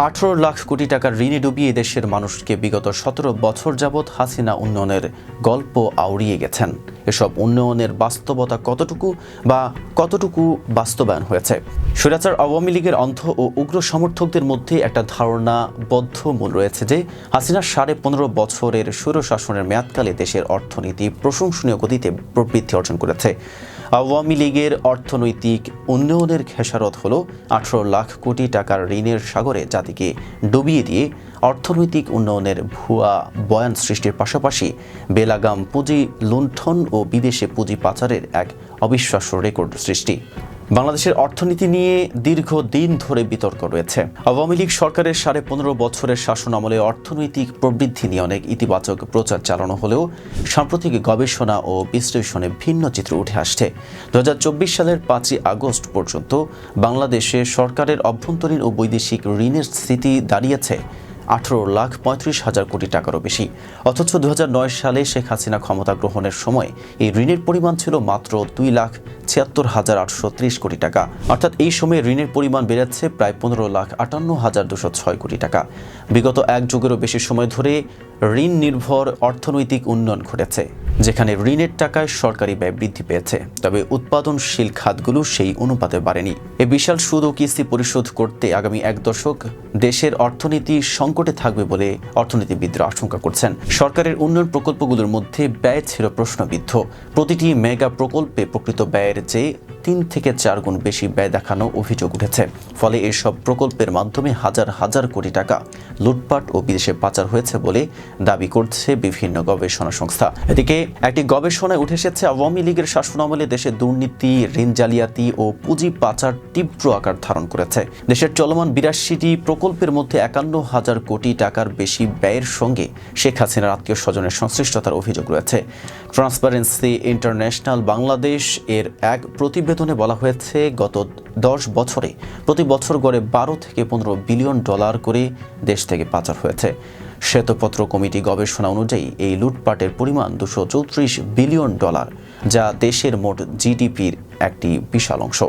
আঠারো লাখ কোটি টাকার ঋণে ডুবিয়ে দেশের মানুষকে বিগত সতেরো বছর যাবৎ হাসিনা উন্নয়নের গল্প আউড়িয়ে গেছেন। এসব উন্নয়নের বাস্তবতা কতটুকু বা কতটুকু বাস্তবায়ন হয়েছে? স্বৈরাচার আওয়ামী লীগের অন্ধ ও উগ্র সমর্থকদের মধ্যে একটা ধারণা বদ্ধ মূল রয়েছে যে, হাসিনার সাড়ে পনেরো বছরের স্বৈরশাসনের মেয়াদকালে দেশের অর্থনীতি প্রশংসনীয় গতিতে প্রবৃদ্ধি অর্জন করেছে। আওয়ামী লীগের অর্থনৈতিক উন্নয়নের খেসারত হল আঠারো লাখ কোটি টাকার ঋণের সাগরে জাতিকে ডুবিয়ে দিয়ে অর্থনৈতিক উন্নয়নের ভুয়া বয়ান সৃষ্টির পাশাপাশি বেলাগাম পুঁজি লুণ্ঠন ও বিদেশে পুঁজি পাচারের এক অবিশ্বাস্য রেকর্ড সৃষ্টি। বাংলাদেশের অর্থনীতি নিয়ে দীর্ঘদিন ধরে বিতর্ক রয়েছে। আওয়ামী লীগ সরকারের সাড়ে পনেরো বছরের শাসন আমলে অর্থনৈতিক প্রবৃদ্ধি নিয়ে অনেক ইতিবাচক প্রচার চালানো হলেও সাম্প্রতিক গবেষণা ও বিশ্লেষণে ভিন্ন চিত্র উঠে আসছে। দু হাজার চব্বিশ সালের পাঁচই আগস্ট পর্যন্ত বাংলাদেশে সরকারের অভ্যন্তরীণ ও বৈদেশিক ঋণের স্থিতি দাঁড়িয়েছে। আঠারো লাখ পঁয়ত্রিশ হাজার কোটি টাকারও বেশি। অথচ দু হাজার নয় সালে শেখ হাসিনা ক্ষমতা গ্রহণের সময় এই ঋণের পরিমাণ ছিল মাত্র দুই লাখ ছিয়াত্তর হাজার আটশো ত্রিশ কোটি টাকা। অর্থাৎ এই সময়ে ঋণের পরিমাণ বেড়েছে প্রায় পনেরো লাখ আটান্ন হাজার দুশো ছয় কোটি টাকা। বিগত এক যুগেরও বেশি সময় ধরে ঋণ নির্ভর অর্থনৈতিক উন্নয়ন ঘটেছে, যেখানে ঋণের টাকায় সরকারি ব্যয় বৃদ্ধি পেয়েছে। তবে উৎপাদনশীল খাতগুলো সেই অনুপাতে বাড়েনি। এ বিশাল সুদ ও কিস্তি পরিশোধ করতে আগামী এক দশক দেশের অর্থনীতি সংকটে থাকবে বলে অর্থনীতিবিদরা আশঙ্কা করছেন। সরকারের উন্নয়ন প্রকল্পগুলোর মধ্যে ব্যয় ছিল প্রশ্নবিদ্ধ। প্রতিটি মেগা প্রকল্পে প্রকৃত ব্যয়ের চেয়ে তিন থেকে চার গুণ বেশি ব্যয় দেখানো অভিযোগ উঠেছে। ফলে এসব প্রকল্পের মাধ্যমে হাজার হাজার কোটি টাকা লুটপাট ও বিদেশে পাচার হয়েছে বলে দাবি করছে বিভিন্ন গবেষণা সংস্থা। এদিকে একটি গবেষণায় উঠে এসেছে, আওয়ামী লীগের শাসনামলে দেশে দুর্নীতি, ঋণ জালিয়াতি ও পুঁজি পাচার তীব্র আকার ধারণ করেছে। দেশের চলমান বিরাশিটি প্রকল্পের মধ্যে একান্ন হাজার কোটি টাকার বেশি ব্যয়ের সঙ্গে শেখ হাসিনার আত্মীয় স্বজনের সংশ্লিষ্টতার অভিযোগ রয়েছে। ট্রান্সপারেন্সি ইন্টারন্যাশনাল বাংলাদেশ এর এক প্রতিবেদনে বলা হয়েছে, গত দশ বছরে প্রতি বছর গড়ে বারো থেকে পনেরো বিলিয়ন ডলার করে দেশ থেকে পাচার হয়েছে। শ্বেতপত্র কমিটি গবেষণা অনুযায়ী এই লুটপাটের পরিমাণ দুশো চৌত্রিশ বিলিয়ন ডলার, যা দেশের মোট জিডিপির একটি বিশাল অংশ।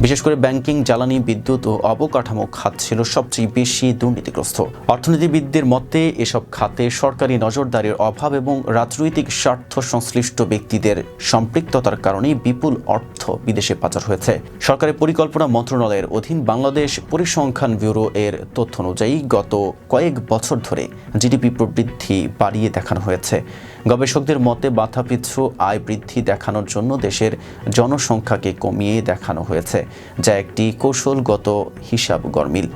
বিশেষ করে ব্যাংকিং, জ্বালানি, বিদ্যুৎ ও অবকাঠামো খাত ছিল সবচেয়ে বেশি দুর্নীতিগ্রস্ত। অর্থনীতিবিদদের মতে, এসব খাতে সরকারি নজরদারির অভাব এবং রাজনৈতিক স্বার্থ সংশ্লিষ্ট ব্যক্তিদের সম্পৃক্ততার কারণে বিপুল অর্থ বিদেশে পাচার হয়েছে। সরকারের পরিকল্পনা মন্ত্রণালয়ের অধীন বাংলাদেশ পরিসংখ্যান ব্যুরো এর তথ্য অনুযায়ী গত কয়েক বছর ধরে জিডিপি প্রবৃদ্ধি বাড়িয়ে দেখানো হয়েছে। গবেষকদের মতে মাথাপিছু আয় বৃদ্ধি দেখানোর জন্য দেশের জনসংখ্যাকে কমিয়ে দেখানো হয়েছে, যা একটি কৌশলগত হিসাব গরমিল।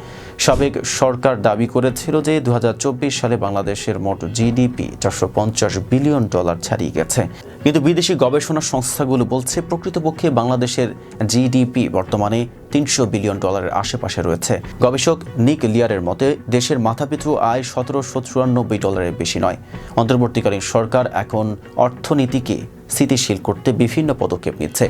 সাবেক সরকার দাবি করেছিল যে দু হাজার চব্বিশ সালে বাংলাদেশের মোট জিডিপি চারশো পঞ্চাশ বিলিয়ন ডলার ছাড়িয়ে গেছে। কিন্তু বিদেশি গবেষণা সংস্থাগুলো বলছে, প্রকৃতপক্ষে বাংলাদেশের জিডিপি বর্তমানে তিনশো বিলিয়ন ডলারের আশেপাশে রয়েছে। গবেষক নিক লিয়ারের মতে, দেশের মাথাপিছু আয় সতেরোশো চুরানব্বই ডলারের বেশি নয়। অন্তর্বর্তীকালীন সরকার এখন অর্থনীতিকে স্থিতিশীল করতে বিভিন্ন পদক্ষেপ নিচ্ছে।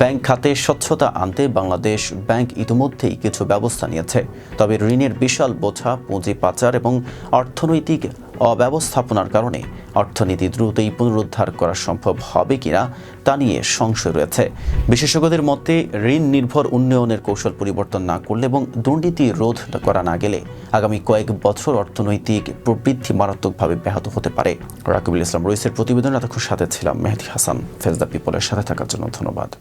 ব্যাংক খাতে স্বচ্ছতা আনতে বাংলাদেশ ব্যাংক ইতিমধ্যেই কিছু ব্যবস্থা নিয়েছে। তবে ঋণের বিশাল বোঝা, পুঁজি পাচার এবং অর্থনৈতিক অব্যবস্থাপনার কারণে অর্থনীতি দ্রুতই পুনরুদ্ধার করা সম্ভব হবে কিনা তা নিয়ে সংশয় রয়েছে। বিশেষজ্ঞদের মতে, ঋণ নির্ভর উন্নয়নের কৌশল পরিবর্তন না করলে এবং দুর্নীতি রোধ করা না গেলে আগামী কয়েক বছর অর্থনৈতিক প্রবৃদ্ধি মারাত্মকভাবে ব্যাহত হতে পারে। রাকিবুল ইসলাম রইসের প্রতিবেদন, এতক্ষণ সাথে ছিলাম মেহেদি হাসান। ফেজদা পিপলের সাথে থাকার জন্য ধন্যবাদ।